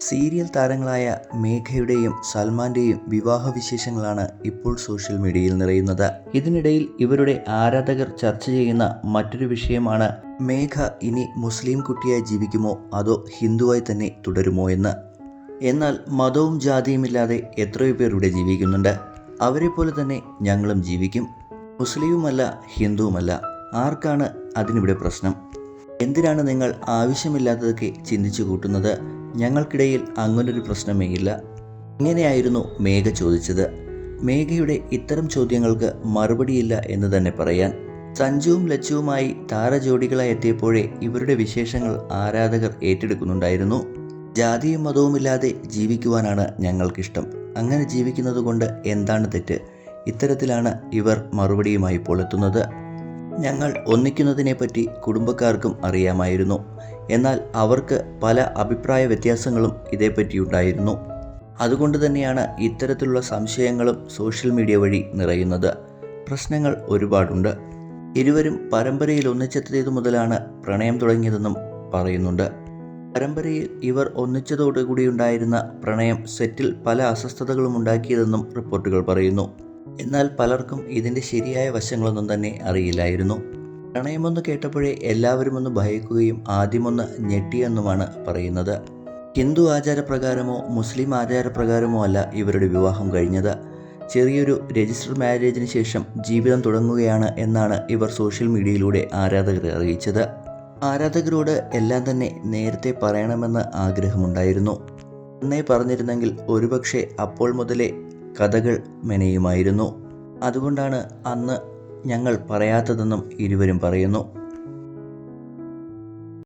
Serial താരങ്ങളായ മേഘയുടെയും സൽമാന്റെയും വിവാഹ വിശേഷങ്ങളാണ് ഇപ്പോൾ സോഷ്യൽ മീഡിയയിൽ നിറയുന്നത്. ഇതിനിടയിൽ ഇവരുടെ ആരാധകർ ചർച്ച ചെയ്യുന്ന മറ്റൊരു വിഷയമാണ് മേഘ ഇനി മുസ്ലിം കുട്ടിയായി ജീവിക്കുമോ? അതോ ഹിന്ദുവായി തന്നെ തുടരുമോ എന്ന്. എന്നാൽ മതവും ജാതിയുമില്ലാതെ എത്രയോ പേർ ഇവിടെ ജീവിക്കുന്നുണ്ട്. അവരെ പോലെ തന്നെ ഞങ്ങളും ജീവിക്കും. മുസ്ലിമുമല്ല ഹിന്ദുവുമല്ല. ആർക്കാണ് അതിനിവിടെ പ്രശ്നം? എന്തിനാണ് നിങ്ങൾ ആവശ്യമില്ലാത്തതൊക്കെ ചിന്തിച്ചു കൂട്ടുന്നത്? ഞങ്ങൾക്കിടയിൽ അങ്ങനൊരു പ്രശ്നമേ ഇല്ല. ഇങ്ങനെയായിരുന്നു മേഘ ചോദിച്ചത്. മേഘയുടെ ഇത്തരം ചോദ്യങ്ങൾക്ക് മറുപടിയില്ല എന്ന് തന്നെ പറയാൻ. സഞ്ജുവും ലച്ചുവുമായി താരജോഡികളായി എത്തിയപ്പോഴേ ഇവരുടെ വിശേഷങ്ങൾ ആരാധകർ ഏറ്റെടുക്കുന്നുണ്ടായിരുന്നു. ജാതിയും മതവുമില്ലാതെ ജീവിക്കുവാനാണ് ഞങ്ങൾക്കിഷ്ടം. അങ്ങനെ ജീവിക്കുന്നത് കൊണ്ട് എന്താണ് തെറ്റ്? ഇത്തരത്തിലാണ് ഇവർ മറുപടിയുമായി ഇപ്പോൾ എത്തുന്നത് ഞങ്ങൾ ഒന്നിക്കുന്നതിനെപ്പറ്റി കുടുംബക്കാർക്കും അറിയാമായിരുന്നു. എന്നാൽ അവർക്ക് പല അഭിപ്രായ വ്യത്യാസങ്ങളും ഇതേപ്പറ്റിയുണ്ടായിരുന്നു. അതുകൊണ്ട് തന്നെയാണ് ഇത്തരത്തിലുള്ള സംശയങ്ങളും സോഷ്യൽ മീഡിയ വഴി നിറയുന്നത്. പ്രശ്നങ്ങൾ ഒരുപാടുണ്ട്. ഇരുവരും പരമ്പരയിൽ ഒന്നിച്ചെത്തിയത് മുതലാണ് പ്രണയം തുടങ്ങിയതെന്നും പറയുന്നുണ്ട്. പരമ്പരയിൽ ഇവർ ഒന്നിച്ചതോടുകൂടിയുണ്ടായിരുന്ന പ്രണയം സെറ്റിൽ പല അസ്വസ്ഥതകളും ഉണ്ടാക്കിയതെന്നും റിപ്പോർട്ടുകൾ പറയുന്നു. എന്നാൽ പലർക്കും ഇതിന്റെ ശരിയായ വശങ്ങളൊന്നും തന്നെ അറിയില്ലായിരുന്നു. പ്രണയമൊന്ന് കേട്ടപ്പോഴേ എല്ലാവരും ഒന്ന് ഭയക്കുകയും ആദ്യമൊന്ന് ഞെട്ടിയെന്നുമാണ് പറയുന്നത്. ഹിന്ദു ആചാരപ്രകാരമോ മുസ്ലിം ആചാരപ്രകാരമോ അല്ല ഇവരുടെ വിവാഹം കഴിഞ്ഞത്. ചെറിയൊരു രജിസ്റ്റർ മാരേജിന് ശേഷം ജീവിതം തുടങ്ങുകയാണ് എന്നാണ് ഇവർ സോഷ്യൽ മീഡിയയിലൂടെ ആരാധകരെ അറിയിച്ചത്. ആരാധകരോട് എല്ലാം തന്നെ നേരത്തെ പറയണമെന്ന് ആഗ്രഹമുണ്ടായിരുന്നു. അന്നേ പറഞ്ഞിരുന്നെങ്കിൽ ഒരുപക്ഷെ അപ്പോൾ മുതലേ കഥകൾ മെനയുമായിരുന്നു. അതുകൊണ്ടാണ് അന്ന് ഞങ്ങൾ പറയാത്തതെന്നും ഇരുവരും പറയുന്നു.